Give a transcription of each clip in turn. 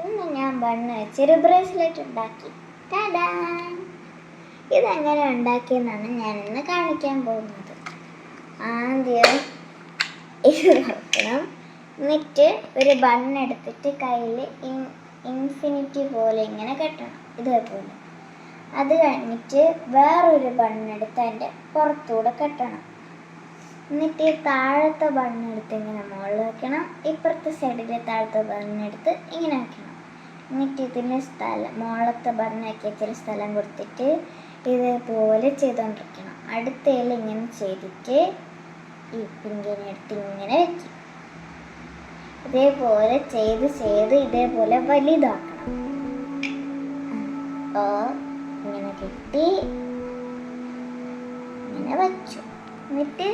ഇന്ന് ഞാൻ ബണ്ണ് വെച്ചൊരു ബ്രേസ്ലെറ്റ് ഉണ്ടാക്കി. ഇതെങ്ങനെ ഉണ്ടാക്കിയെന്നാണ് ഞാൻ ഇന്ന് കാണിക്കാൻ പോകുന്നത്. ആദ്യം ഇത് നോക്കണം. എന്നിട്ട് ഒരു ബണ്ണ് എടുത്തിട്ട് കയ്യിൽ ഇൻഫിനിറ്റി പോലെ ഇങ്ങനെ കെട്ടണം ഇതേപോലെ. അത് കഴിഞ്ഞിട്ട് വേറൊരു ബണ്ണെടുത്ത് അതിന്റെ പുറത്തൂടെ കെട്ടണം. എന്നിട്ട് ഈ താഴത്തെ ബണ്ണെടുത്ത് ഇങ്ങനെ മുകളിൽ വെക്കണം. ഇപ്പുറത്തെ സൈഡിലെ താഴത്തെ ബണ്ണെടുത്ത് ഇങ്ങനെ വെക്കണം. എന്നിട്ട് ഇതിന് സ്ഥലം മുകളത്തെ ബണ്ണാക്കി ഇച്ചിരി സ്ഥലം കൊടുത്തിട്ട് ഇതേപോലെ ചെയ്തുകൊണ്ടിരിക്കണം അടുത്തയിൽ ഇങ്ങനെ ചെയ്തിട്ട് ഈ പിങ്കിനെ എടുത്ത് ഇങ്ങനെ വെക്കും. ഇതേപോലെ ചെയ്ത് ചെയ്ത് ഇതേപോലെ വലുതാക്കണം. ഓ ഇങ്ങനെ കെട്ടി ഇങ്ങനെ വച്ചു. എന്നിട്ട്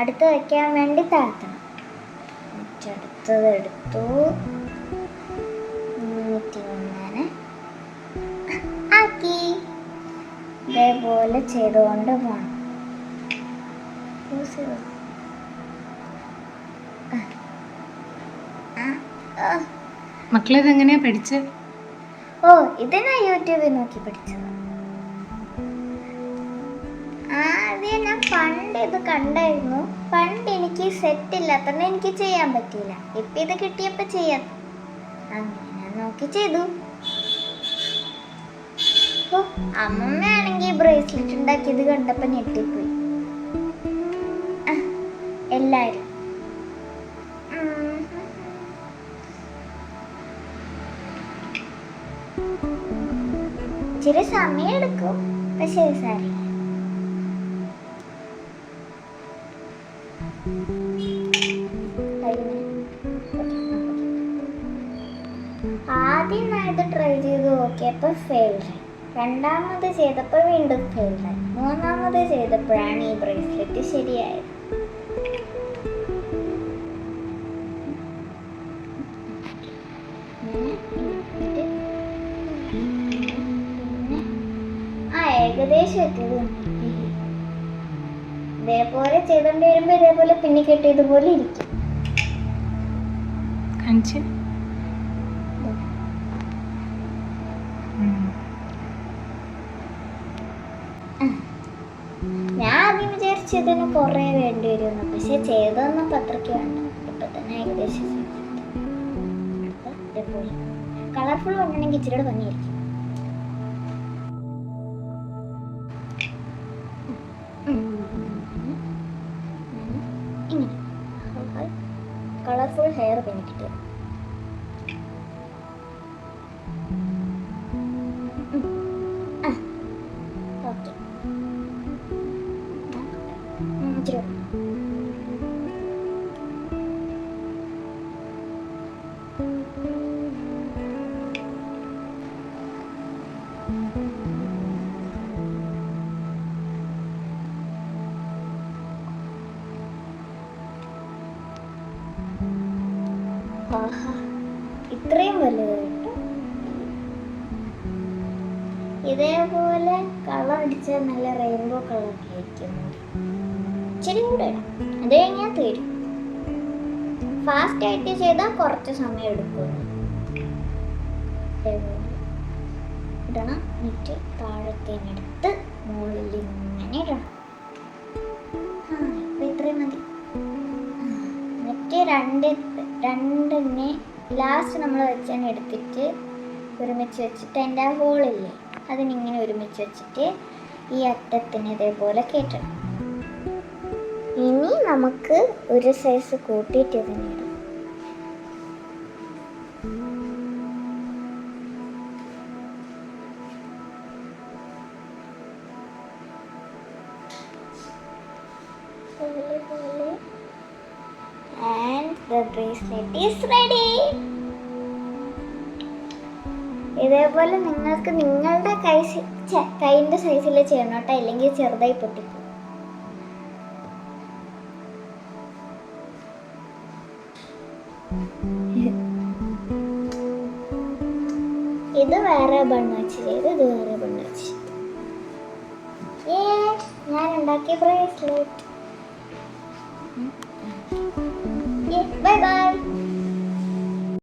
അടുത്ത് വയ്ക്കാൻ വേണ്ടി താഴ്ത്തണം അടുത്തത് എടുത്തു. മുന്നൂറ്റി ഇങ്ങനെ ആക്കി. ഇതേപോലെ ചെയ്തുകൊണ്ട് പോകണം മക്കളെ ഇതെങ്ങനെയാ പഠിച്ചത് ഓ ഇത് ഞാൻ യൂട്യൂബിൽ നോക്കി പഠിച്ചത്. ആദ്യം ഞാൻ പണ്ട് ഇത് കണ്ടായിരുന്നു. പണ്ട് എനിക്ക് സെറ്റ് ഇല്ലാത്തതുകൊണ്ട് എനിക്ക് ചെയ്യാൻ പറ്റിയില്ല ഇപ്പൊ ഇത് കിട്ടിയപ്പോ ചെയ്യാം. അങ്ങനെ നോക്കി ചെയ്തു. ഓ അമ്മമ്മയാണെങ്കിൽ ബ്രേസ്ലെറ്റ് ഉണ്ടാക്കിയത് കണ്ടപ്പോ ഞെട്ടിപ്പോയി. എല്ലാരും. ഇച്ചിരി സമയം എടുക്കും. പക്ഷേ സാരി ആദ്യം ഞാൻ ഇത് ട്രൈ ചെയ്ത് നോക്കിയപ്പോൾ ഫെയിൽഡ് രണ്ടാമത് ചെയ്തപ്പോൾ വീണ്ടും ഫെയിൽഡ് മൂന്നാമത് ചെയ്തപ്പോഴാണ് ഈ ബ്രേസ്ലെറ്റ് ശരിയായത്. ആ ഏകദേശം എത്തിയത്. ഇതേപോലെ ചെയ്തോണ്ട് വരുമ്പോ ഇതേപോലെ പിന്നെ കെട്ടിയതുപോലെ ഇരിക്കും. കാണിച്ച്. ഞാൻ ആദ്യം വിചാരിച്ചതിന് കുറേ വേണ്ടി വരുമെന്ന്. പക്ഷെ ചെയ്തതൊന്നും അത്രയ്ക്ക് വേണ്ട. ഇപ്പൊ തന്നെ ഏകദേശം കളർഫുൾ വന്നിട്ടുണ്ടെങ്കിൽ ഇച്ചിരി ഭംഗിയായിരിക്കും. കളർഫുൾ ഹെയർ പെനിക്കിട്ട് ഓക്കെ ഇച്ചിരി ഇത്രയും വലുത് കിട്ടും. ഇതേപോലെ കളർ അടിച്ചാൽ നല്ല റെയിൻബോ കളർ ആയിരിക്കും. ഇച്ചിരി കൂടെ ഇടാം. അത് കഴിഞ്ഞാൽ തീരും. ഫാസ്റ്റ് ആയിട്ട് ചെയ്താൽ കുറച്ച് സമയം എടുക്കും. ഇടണം. എന്നിട്ട് താഴത്തേനെടുത്ത് മുകളിൽ ഇങ്ങനെ ഇടണം. ആ ഇത്രയും മതി. മറ്റേ രണ്ട് രണ്ടിനെ ലാസ്റ്റ് നമ്മൾ വെച്ചാൽ എടുത്തിട്ട് ഒരുമിച്ച് വെച്ചിട്ട് അതിന്റെ ആ ഹോളില്ലേ അതിനിങ്ങനെ ഒരുമിച്ച് വെച്ചിട്ട് ഈ അറ്റത്തിന് ഇതേപോലെ കയറ്റണം ഇനി നമുക്ക് ഒരു സൈസ് കൂട്ടിയിട്ട് പോലെ and the bracelet is ready ഇതേപോലെ നിങ്ങൾക്ക് നിങ്ങളുടെ കൈ കൈന്റെ സൈസിൽ ചെയ്യണം കേട്ടോ ഇല്ലെങ്കിൽ ചെറുതായി പൊട്ടിക്കും ഇത് വേറെ ബണ്ണ് വെച്ച് ചെയ്ത് ഇത് വേറെ ബണ്ണ് വെച്ച് ഞാൻ ഉണ്ടാക്കിയ ബ്രേസ്ലെറ്റ് 拜拜。